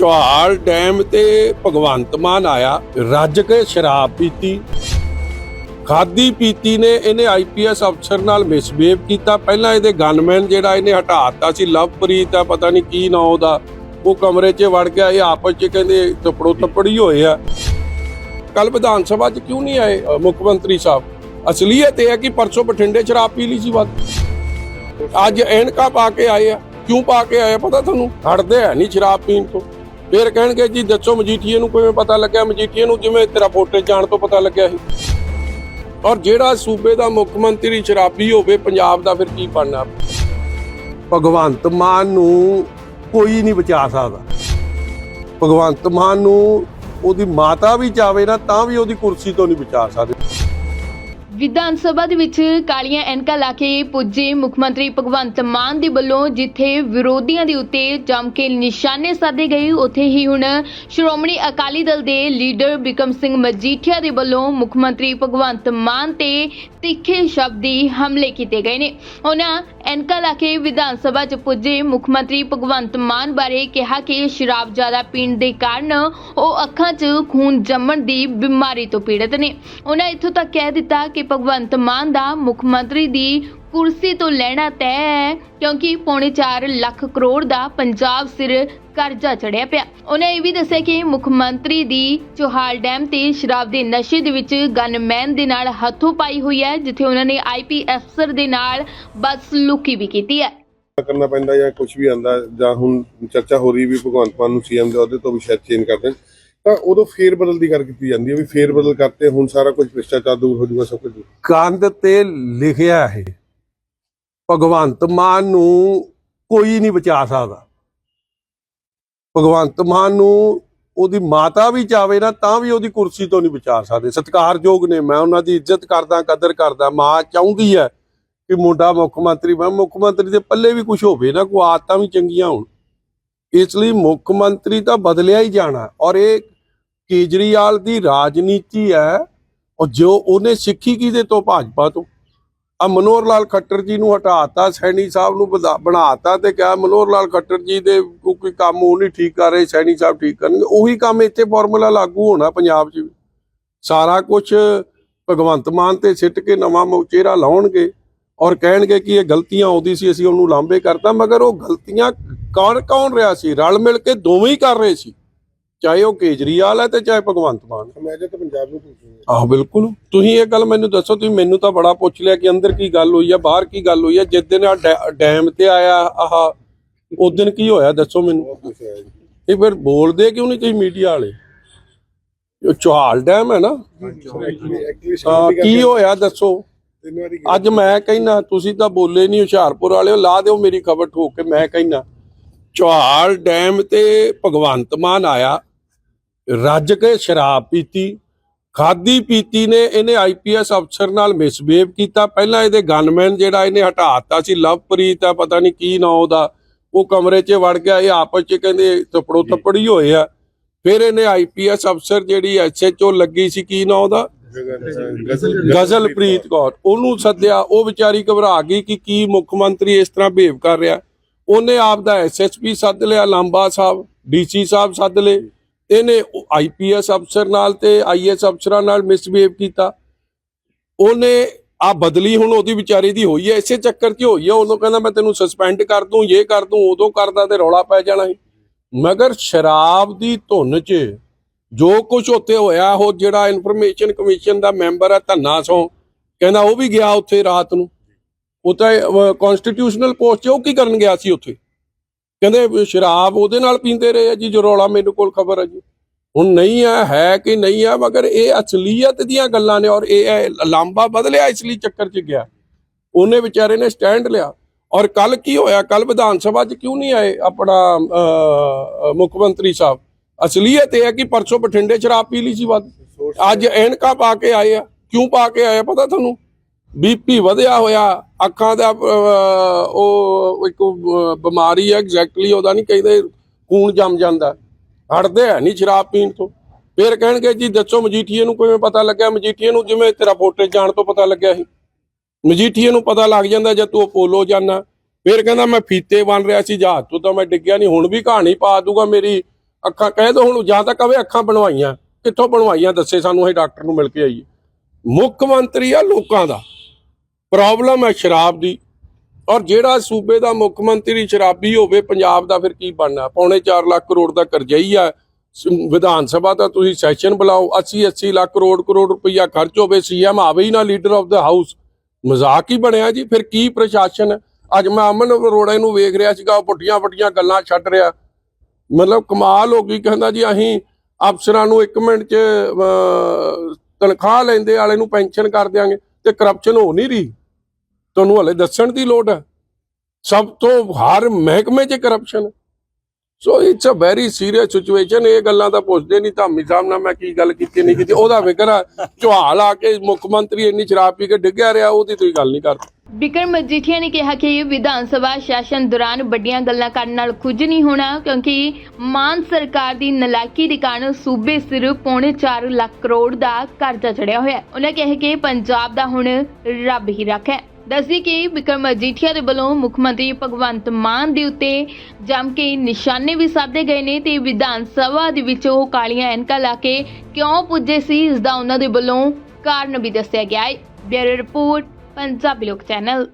Chauhal dam ਤੇ ਭਗਵੰਤ ਮਾਨ ਆਇਆ, ਰੱਜ ਕੇ ਸ਼ਰਾਬ ਪੀਤੀ। ਖਾਦੀ ਪੀਤੀ ਨੇ, ਇਹਨੇ ਆਈਪੀਐਸ ਅਫਸਰ ਨਾਲ ਮਿਸਬੀਹੇਵ ਕੀਤਾ। ਪਹਿਲਾਂ ਇਹਦੇ ਗਨਮੈਨ ਜਿਹੜਾ ਇਹਨੇ ਹਟਾਤਾ ਸੀ, ਲਵਪ੍ਰੀਤ ਆ, ਪਤਾ ਨਹੀਂ ਕੀ ਨਾਂ ਉਹਦਾ। ਉਹ ਕਮਰੇ 'ਚ ਵੜ ਗਿਆ, ਇਹ ਆਪਸ 'ਚ ਕਹਿੰਦੇ ਤਪੜੋ ਤਪੜੀ ਹੋਏ ਆ। ਕੱਲ ਵਿਧਾਨ ਸਭਾ 'ਚ ਕਿਉਂ ਨਹੀਂ ਆਏ ਮੁੱਖ ਮੰਤਰੀ ਸਾਹਿਬ? ਅਸਲੀਅਤ ਇਹ ਹੈ ਕਿ ਪਰਸੋਂ ਬਠਿੰਡੇ ਸ਼ਰਾਬ ਪੀ ਲਈ ਸੀ ਵੱਧ। ਅੱਜ ਐਨਕਾ ਪਾ ਕੇ ਆਏ ਆ। ਕਿਉਂ ਪਾ ਕੇ ਆਏ ਪਤਾ ਤੁਹਾਨੂੰ? ਹਟਦੇ ਆ ਨਹੀਂ ਸ਼ਰਾਬ ਪੀਣ ਤੋਂ। ਫਿਰ ਕਹਿਣਗੇ ਜੀ, ਦੱਸੋ ਮਜੀਠੀਏ ਨੂੰ ਕਿਵੇਂ ਪਤਾ ਲੱਗਿਆ? ਮਜੀਠੀਏ ਨੂੰ ਜਿਵੇਂ ਤੇਰਾ ਫੋਟੇ ਜਾਣ ਤੋਂ ਪਤਾ ਲੱਗਿਆ ਸੀ। ਔਰ ਜਿਹੜਾ ਸੂਬੇ ਦਾ ਮੁੱਖ ਮੰਤਰੀ ਸ਼ਰਾਬੀ ਹੋਵੇ, ਪੰਜਾਬ ਦਾ ਫਿਰ ਕੀ ਬਣਨਾ? ਭਗਵੰਤ ਮਾਨ ਨੂੰ ਕੋਈ ਨਹੀਂ ਬਚਾ ਸਕਦਾ। ਭਗਵੰਤ ਮਾਨ ਨੂੰ ਉਹਦੀ ਮਾਤਾ ਵੀ ਚਾਵੇ ਨਾ, ਤਾਂ ਵੀ ਉਹਦੀ ਕੁਰਸੀ ਤੋਂ ਨਹੀਂ ਬਚਾ ਸਕਦੇ। ਵਿਧਾਨ ਸਭਾ ਦੇ ਵਿੱਚ ਕਾਲੀਆਂ ਐਨਕਾਂ ਲਾ ਕੇ ਪੁੱਜੇ ਮੁੱਖ ਮੰਤਰੀ ਭਗਵੰਤ ਮਾਨ ਦੇ ਵੱਲੋਂ, ਜਿੱਥੇ ਵਿਰੋਧੀਆਂ ਦੇ ਉੱਤੇ ਜੰਮ ਕੇ ਨਿਸ਼ਾਨੇ ਸਾਧੇ ਗਏ। ਉੱਥੇ ਹੀ ਹੁਣ ਸ਼੍ਰੋਮਣੀ ਅਕਾਲੀ ਦਲ ਦੇ ਲੀਡਰ ਬਿਕਮ ਸਿੰਘ ਮਜੀਠੀਆ ਦੇ ਵੱਲੋਂ ਮੁੱਖ ਮੰਤਰੀ ਭਗਵੰਤ ਮਾਨ ਤੇ ਤਿੱਖੇ ਸ਼ਬਦੀ ਹਮਲੇ ਕੀਤੇ ਗਏ ਨੇ। ਉਹਨਾਂ ਐਨਕਾਂ ਲਾ ਕੇ ਵਿਧਾਨ ਸਭਾ 'ਚ ਪੁੱਜੇ ਮੁੱਖ ਮੰਤਰੀ ਭਗਵੰਤ ਮਾਨ ਬਾਰੇ ਕਿਹਾ ਕਿ ਸ਼ਰਾਬ ਜ਼ਿਆਦਾ ਪੀਣ ਦੇ ਕਾਰਨ ਉਹ ਅੱਖਾਂ 'ਚ ਖੂਨ ਜੰਮਣ ਦੀ ਬਿਮਾਰੀ ਤੋਂ ਪੀੜਤ ਨੇ। ਉਹਨਾਂ ਇੱਥੋਂ ਤੱਕ ਕਹਿ ਦਿੱਤਾ ਕਿ ਭਗਵੰਤ ਮਾਨ ਦਾ ਮੁੱਖ ਮੰਤਰੀ ਦੀ ਕੁਰਸੀ ਤੋਂ ਲੈਣਾ ਤੈਅ ਹੈ, ਕਿਉਂਕਿ ਪੌਣੇ 4 ਲੱਖ ਕਰੋੜ ਦਾ ਪੰਜਾਬ ਸਿਰ ਕਰਜ਼ਾ ਚੜਿਆ ਪਿਆ। ਉਹਨਾਂ ਇਹ ਵੀ ਦੱਸਿਆ ਕਿ ਮੁੱਖ ਮੰਤਰੀ ਦੀ ਚੋਹਾਲ ਡੈਮ ਤੇ ਸ਼ਰਾਬ ਦੇ ਨਸ਼ੇ ਦੇ ਵਿੱਚ ਗਨਮੈਨ ਦੇ ਨਾਲ ਹੱਥੋਂ ਪਾਈ ਹੋਈ ਹੈ, ਜਿੱਥੇ ਉਹਨਾਂ ਨੇ ਆਈਪੀ ਅਫਸਰ ਦੇ ਨਾਲ ਬਸ ਲੁਕੀ ਵੀ ਕੀਤੀ ਹੈ। ਕਰਨਾ ਪੈਂਦਾ ਜਾਂ ਕੁਝ ਵੀ ਆਂਦਾ, ਜਾਂ ਹੁਣ ਚਰਚਾ ਹੋ ਰਹੀ ਵੀ ਭਗਵੰਤ ਮਾਨ ਨੂੰ ਸੀਐਮ ਦੇ ਅਹੁਦੇ ਤੋਂ ਵੀ ਸ਼ਾਇਦ ਚੇਂਜ ਕਰ ਦੇਣ। ਤਾਂ ਉਦੋਂ ਫੇਰ ਬਦਲ ਦੀ ਗੱਲ ਕੀਤੀ ਜਾਂਦੀ ਹੈ ਵੀ ਫੇਰ ਬਦਲ ਕਰਤੇ, ਹੁਣ ਸਾਰਾ ਕੁਝ ਭ੍ਰਿਸ਼ਟਾਚਾਰ ਦੂਰ ਹੋ ਜਾਊਗਾ ਸਭ ਕੁਝ ਕੰਧ ਤੇ ਲਿਖਿਆ ਹੈ, ਭਗਵੰਤ ਮਾਨ ਨੂੰ ਕੋਈ ਨਹੀਂ ਬਚਾ ਸਕਦਾ। ਭਗਵੰਤ ਮਾਨ ਨੂੰ ਉਹਦੀ ਮਾਤਾ ਵੀ ਚਾਵੇ ਨਾ, ਤਾਂ ਵੀ ਉਹਦੀ ਕੁਰਸੀ ਤੋਂ ਨਹੀਂ ਬਚਾ ਸਕਦੇ। ਸਤਿਕਾਰਯੋਗ ਨੇ, ਮੈਂ ਉਹਨਾਂ ਦੀ ਇੱਜ਼ਤ ਕਰਦਾ, ਕਦਰ ਕਰਦਾ, ਮਾਂ ਚਾਹੁੰਦੀ ਹੈ ਕਿ ਮੁੰਡਾ ਮੁੱਖ ਮੰਤਰੀ ਮੈਂ ਮੁੱਖ ਮੰਤਰੀ ਦੇ ਪੱਲੇ ਵੀ ਕੁਝ ਹੋਵੇ ਨਾ, ਕੋਈ ਆਦਤਾਂ ਵੀ ਚੰਗੀਆਂ ਹੋਣ। ਇਸ ਲਈ ਮੁੱਖ ਮੰਤਰੀ ਤਾਂ ਬਦਲਿਆ ਹੀ ਜਾਣਾ। ਔਰ ਇਹ ਕੇਜਰੀਵਾਲ ਦੀ ਰਾਜਨੀਤੀ ਹੈ ਔਰ ਜੋ ਉਹਨੇ ਸਿੱਖੀ ਕਿਹਦੇ ਤੋਂ? ਭਾਜਪਾ ਤੋਂ। ਆ ਮਨੋਹਰ ਲਾਲ ਖੱਟਰ ਜੀ ਨੂੰ ਹਟਾਤਾ, ਸੈਣੀ ਸਾਹਿਬ ਨੂੰ ਵਧਾ- ਬਣਾਤਾ ਤੇ ਕਿਹਾ ਮਨੋਹਰ ਲਾਲ ਖੱਟਰ ਜੀ ਦੇ ਕੋਈ ਕੰਮ ਉਹ ਨਹੀਂ ਠੀਕ ਕਰ ਰਹੇ, ਸੈਣੀ ਸਾਹਿਬ ਠੀਕ ਕਰਨਗੇ। ਉਹੀ ਕੰਮ ਇੱਥੇ ਫਾਰਮੂਲਾ ਲਾਗੂ ਹੋਣਾ ਪੰਜਾਬ 'ਚ ਵੀ। ਸਾਰਾ ਕੁਝ ਭਗਵੰਤ ਮਾਨ ਤੇ ਸਿੱਟ ਕੇ ਨਵਾਂ ਮੋ- ਚਿਹਰਾ ਲਾਉਣਗੇ ਔਰ ਕਹਿਣਗੇ ਕਿ ਇਹ ਗਲਤੀਆਂ ਆਉਂਦੀ ਸੀ, ਅਸੀਂ ਉਹਨੂੰ ਲਾਂਬੇ ਕਰਤਾ, ਮਗਰ ਉਹ ਗਲਤੀਆਂ ਕੌਣ ਕੌਣ ਰਿਹਾ ਸੀ? ਰਲ ਮਿਲ ਕੇ ਦੋਵੇਂ ਹੀ ਕਰ ਰਹੇ ਸੀ। ਚਾਹੇ ਉਹ ਕੇਜਰੀਵਾਲ ਹੈ ਤੇ ਚਾਹੇ ਭਗਵੰਤ ਮਾਨ ਮੈਂ ਜੇ ਤਾਂ ਪੰਜਾਬ ਨੂੰ ਪੁੱਛੂੰਗਾ ਆਹ ਬਿਲਕੁਲ। ਤੁਸੀਂ ਇਹ ਗੱਲ ਮੈਨੂੰ ਦੱਸੋ ਤੁਸੀਂ ਮੈਨੂੰ ਤਾਂ ਬੜਾ ਪੁੱਛ ਲਿਆ ਕਿ ਅੰਦਰ ਕੀ ਗੱਲ ਹੋਈ ਆ ਬਾਹਰ ਕੀ ਗੱਲ ਹੋਈ ਆ। ਜਿਸ ਦਿਨ ਆ ਡੈਮ ਤੇ ਆਇਆ ਆਹ ਉਸ ਦਿਨ ਕੀ ਹੋਇਆ ਦੱਸੋ ਮੈਨੂੰ। ਜੀ। ਇਹ ਫਿਰ ਬੋਲਦੇ ਕਿਉਂ ਨਹੀਂ ਤੁਸੀਂ ਮੀਡੀਆ ਵਾਲੇ? ਇਹ ਚੌਹਾਲ ਡੈਮ ਹੈ ਨਾ। ਕੀ ਹੋਇਆ ਦੱਸੋ। ਅੱਜ ਮੈਂ ਕਹਿਣਾ ਤੁਸੀਂ ਤਾਂ ਬੋਲੇ ਨਹੀਂ ਹੁਸ਼ਿਆਰਪੁਰ ਵਾਲਿਓ ਲਾ ਦਿਓ ਮੇਰੀ ਖਬਰ ਠੋਕ ਕੇ ਮੈਂ ਕਹਿਣਾ ਚੌਹਾਲ ਡੈਮ ਤੇ ਭਗਵੰਤ ਮਾਨ ਆਇਆ। ਰੱਜ ਕੇ ਸ਼ਰਾਬ ਪੀਤੀ ਖਾਦੀ ਪੀਤੀ ਨੇ ਇਹਨੇ ਆਈਪੀਐਸ ਅਫਸਰ ਨਾਲ ਮਿਸਬੀਹੇਵ ਕੀਤਾ। ਪਹਿਲਾਂ ਇਹਦੇ ਗਨਮੈਨ ਜਿਹੜਾ ਇਹਨੇ ਹਟਾਤਾ ਸੀ ਲਵਪ੍ਰੀਤ ਆ ਪਤਾ ਨਹੀਂ ਕੀ ਨਾਂ ਉਹਦਾ। ਉਹ ਕਮਰੇ 'ਚ ਵੜ ਗਿਆ ਇਹ ਆਪਸ 'ਚ ਕਹਿੰਦੇ ਤਪੜੋ ਤਪੜੀ ਹੋਏ ਆ। ਫਿਰ ਇਹਨੇ ਆਈਪੀਐਸ ਅਫਸਰ ਜਿਹੜੀ ਐਸਐਚਓ ਲੱਗੀ ਸੀ ਕੀ ਨਾਂ ਉਹਦਾ? ਗਜ਼ਲ ਗਜ਼ਲਪ੍ਰੀਤ ਕੌਰ। ਉਹਨੂੰ ਸੱਦਿਆ ਉਹ ਵਿਚਾਰੀ ਘਬਰਾ ਗਈ ਕਿ ਕੀ ਮੁੱਖ ਮੰਤਰੀ ਇਸ ਤਰ੍ਹਾਂ ਬਿਹੇਵ ਕਰ ਰਿਹਾ। ਉਹਨੇ ਆਪ ਦਾ ਐਸਐਸਪੀ ਸੱਦ ਲਿਆ ਲਾਂਬਾ ਸਾਹਿਬ ਡੀਸੀ ਸਾਹਿਬ ਸੱਦ ਲਏ। ਇਹਨੇ ਆਈਪੀਐਸ ਅਫਸਰ ਨਾਲ ਤੇ ਆਈਐਸ ਅਫਸਰਾਂ ਨਾਲ ਮਿਸਬੀਹੇਵ ਕੀਤਾ। ਉਹਨੇ ਆ ਬਦਲੀ ਹੁਣ ਉਹਦੀ ਵਿਚਾਰੀ ਦੀ ਹੋਈ ਹੈ, ਇਸੇ ਚੱਕਰ 'ਚ ਹੋਈ ਹੈ। ਉਦੋਂ ਕਹਿੰਦਾ, ਮੈਂ ਤੈਨੂੰ ਸਸਪੈਂਡ ਕਰ ਦੂੰ ਇਹ ਕਰ ਦੂੰ, ਉਦੋਂ ਕਰਦਾ ਤੇ ਰੌਲਾ ਪੈ ਜਾਣਾ ਸੀ। ਮਗਰ ਸ਼ਰਾਬ ਦੀ ਧੁੰਨ 'ਚ ਜੋ ਕੁਝ ਉੱਥੇ ਹੋਇਆ, ਉਹ ਜਿਹੜਾ ਇਨਫੋਰਮੇਸ਼ਨ ਕਮਿਸ਼ਨ ਦਾ ਮੈਂਬਰ ਹੈ ਧੰਨਾ ਸੋਂ, ਕਹਿੰਦਾ ਉਹ ਵੀ ਗਿਆ ਉੱਥੇ ਰਾਤ ਨੂੰ। ਉਹ ਤਾਂ ਕਨਸਟੀਟਿਊਸ਼ਨਲ ਪੋਸਟ 'ਚ ਉਹ ਕੀ ਕਰਨ ਗਿਆ ਸੀ ਉੱਥੇ? ਕਹਿੰਦੇ ਵੀ ਸ਼ਰਾਬ ਉਹਦੇ ਨਾਲ ਪੀਂਦੇ ਰਹੇ ਆ ਜੀ ਜੋ ਰੌਲਾ ਮੇਰੇ ਕੋਲ ਖਬਰ ਹੈ ਜੀ। ਹੁਣ ਨਹੀਂ ਆ ਹੈ ਕਿ ਨਹੀਂ ਆ ਮਗਰ ਇਹ ਅਸਲੀਅਤ ਦੀਆਂ ਗੱਲਾਂ ਨੇ ਔਰ ਇਹ ਲਾਂਬਾ ਬਦਲਿਆ ਇਸ ਲਈ ਚੱਕਰ 'ਚ ਗਿਆ। ਉਹਨੇ ਵਿਚਾਰੇ ਨੇ ਸਟੈਂਡ ਲਿਆ। ਔਰ ਕੱਲ ਕੀ ਹੋਇਆ? ਕੱਲ ਵਿਧਾਨ ਸਭਾ 'ਚ ਕਿਉਂ ਨਹੀਂ ਆਏ ਆਪਣਾ ਅਹ, ਮੁੱਖ ਮੰਤਰੀ ਸਾਹਿਬ? ਅਸਲੀਅਤ ਇਹ ਹੈ ਕਿ ਪਰਸੋਂ ਬਠਿੰਡੇ ਸ਼ਰਾਬ ਪੀ ਲਈ ਸੀ ਵੱਧ। ਅੱਜ ਐਨਕਾ ਪਾ ਕੇ ਆਏ ਆ। ਕਿਉਂ ਪਾ ਕੇ ਆਏ ਪਤਾ ਤੁਹਾਨੂੰ? ਬੀਪੀ ਵਧਿਆ ਹੋਇਆ, ਅੱਖਾਂ ਦਾ ਉਹ ਇੱਕ ਬਿਮਾਰੀ ਹੈ ਐਗਜ਼ੈਕਟਲੀ ਉਹਦਾ ਨਹੀਂ ਕਹਿੰਦੇ ਖੂਨ ਜੰਮ ਜਾਂਦਾ। ਹਟਦੇ ਹੈ ਨਹੀਂ ਸ਼ਰਾਬ ਪੀਣ ਤੋਂ। ਫਿਰ ਕਹਿਣਗੇ ਜੀ, ਦੱਸੋ ਮਜੀਠੀਏ ਨੂੰ ਕਿਵੇਂ ਪਤਾ ਲੱਗਿਆ? ਮਜੀਠੀਏ ਨੂੰ ਜਿਵੇਂ ਤੇਰਾ ਵੋਟੇ ਜਾਣ ਤੋਂ ਪਤਾ ਲੱਗਿਆ ਸੀ। ਮਜੀਠੀਏ ਨੂੰ ਪਤਾ ਲੱਗ ਜਾਂਦਾ ਜਦ ਤੂੰ ਅਪੋਲੋ ਜਾਣਾ ਫਿਰ ਕਹਿੰਦਾ, ਮੈਂ ਫੀਤੇ ਬਣ ਰਿਹਾ ਸੀ, ਜਹਾਜ਼ ਤੋਂ ਤਾਂ ਮੈਂ ਡਿੱਗਿਆ ਨਹੀਂ ਹੁਣ ਵੀ ਕਹਾਣੀ ਪਾ ਦੂਗਾ ਮੇਰੀ ਅੱਖਾਂ। ਕਹਿ ਦੋ ਹੁਣ, ਜਾਂ ਤਾਂ ਕਵੇ ਅੱਖਾਂ ਬਣਵਾਈਆਂ। ਕਿੱਥੋਂ ਬਣਵਾਈਆਂ? ਦੱਸੇ ਸਾਨੂੰ ਇਹ ਡਾਕਟਰ ਨੂੰ ਮਿਲ ਕੇ ਆਈਏ। ਮੁੱਖ ਮੰਤਰੀ ਆ ਲੋਕਾਂ ਦਾ। ਪ੍ਰੋਬਲਮ ਹੈ ਸ਼ਰਾਬ ਦੀ। ਔਰ ਜਿਹੜਾ ਸੂਬੇ ਦਾ ਮੁੱਖ ਮੰਤਰੀ ਸ਼ਰਾਬੀ ਹੋਵੇ, ਪੰਜਾਬ ਦਾ ਫਿਰ ਕੀ ਬਣਨਾ? ਪੌਣੇ 4 ਲੱਖ ਕਰੋੜ ਦਾ ਕਰਜ਼ਈ ਆ। ਵਿਧਾਨ ਸਭਾ ਦਾ ਤੁਸੀਂ ਸੈਸ਼ਨ ਬੁਲਾਓ 80 80 ਲੱਖ ਕਰੋੜ ਕਰੋੜ ਰੁਪਈਆ ਖਰਚ ਹੋਵੇ, ਸੀਐਮ ਆਵੇ ਹੀ ਨਾ ਲੀਡਰ ਆਫ ਦਾ ਹਾਊਸ ਮਜ਼ਾਕ ਹੀ ਬਣਿਆ ਜੀ, ਫਿਰ ਕੀ ਪ੍ਰਸ਼ਾਸਨ? ਅੱਜ ਮੈਂ ਅਮਨ ਅਰੋੜਾ ਨੂੰ ਵੇਖ ਰਿਹਾ ਸੀਗਾ, ਉਹ ਪੁੱਠੀਆਂ ਪੁੱਠੀਆਂ ਗੱਲਾਂ ਛੱਡ ਰਿਹਾ। ਮਤਲਬ ਕਮਾਲ ਹੋ ਗਈ, ਕਹਿੰਦਾ ਜੀ, ਅਸੀਂ ਅਫਸਰਾਂ ਨੂੰ 1 ਮਿੰਟ 'ਚ ਤਨਖਾਹ ਲੈਂਦੇ, ਵਾਲੇ ਨੂੰ ਪੈਨਸ਼ਨ ਕਰ ਦਿਆਂਗੇ, ਤੇ ਕਰਪਸ਼ਨ ਹੋ ਨਹੀਂ ਰਹੀ। ਤੁਹਾਨੂੰ ਹਲੇ ਦੱਸਣ ਦੀ ਲੋੜ ਹੈ। ਸਭ ਤੋਂ ਹਰ ਮਹਿਕਮੇ 'ਚ corruption so it's a very serious situation ਇਹ ਗੱਲਾਂ ਤਾਂ ਪੁੱਛਦੇ ਨਹੀਂ। ਧਾਮੀ ਸਾਹਿਬ ਨਾਲ ਮੈਂ ਕੀ ਗੱਲ ਕੀਤੀ, ਨਹੀਂ ਕੀਤੀ। ਉਹਦਾ ਫਿਕਰ ਆ। ਝਵਾਲ ਆ ਕੇ ਮੁੱਖ ਮੰਤਰੀ ਇੰਨੀ ਸ਼ਰਾਬ ਪੀ ਕੇ ਡਿੱਗਿਆ ਰਿਹਾ, ਉਹਦੀ ਤੁਸੀਂ ਗੱਲ ਨਹੀਂ ਕਰਦੇ। ਬਿਕਰਮ ਮਜੀਠੀਆ ਨੇ ਕਿਹਾ ਕਿ ਵਿਧਾਨ ਸਭਾ ਸੈਸ਼ਨ ਦੌਰਾਨ ਵੱਡੀਆਂ ਗੱਲਾਂ ਕਰਨ ਨਾਲ ਕੁਝ ਨਹੀਂ ਹੋਣਾ, ਕਿਉਂਕਿ ਮਾਨ ਸਰਕਾਰ ਦੀ ਨਲਾਇਕੀ ਦੇ ਕਾਰਨ ਸੂਬੇ ਸਿਰ ਪੌਣੇ 4 ਲੱਖ ਕਰੋੜ ਦਾ ਕਰਜ਼ਾ ਚੜਿਆ ਹੋਇਆ ਹੈ। ਉਹਨਾਂ ਕਿਹਾ ਕਿ ਪੰਜਾਬ ਦਾ ਹੁਣ ਰੱਬ ਹੀ ਰੱਖਾ ਦੱਸਦੀ ਕਿ ਬਿਕਰਮ ਅਜੀਠੀਆ ਦੇ ਵੱਲੋਂ ਮੁੱਖ ਮੰਤਰੀ ਭਗਵੰਤ ਮਾਨ ਦੇ ਉੱਤੇ ਜੰਮ ਕੇ ਨਿਸ਼ਾਨੇ ਵੀ ਸਾਧੇ ਗਏ ਨੇ ਤੇ ਵਿਧਾਨ ਸਭਾ ਦੇ ਵਿੱਚ ਉਹ ਕਾਲੀਆਂ ਐਨਕਾਂ ਲਾ ਕੇ ਕਿਉਂ ਪੁੱਜੇ ਸੀ, ਇਸ ਦਾ ਉਹਨਾਂ ਦੇ ਵੱਲੋਂ ਕਾਰਨ ਵੀ ਦੱਸਿਆ ਗਿਆ ਹੈ। ਬਿਊਰੋ ਰਿਪੋਰਟ, ਪੰਜਾਬੀ ਲੋਕ ਚੈਨਲ।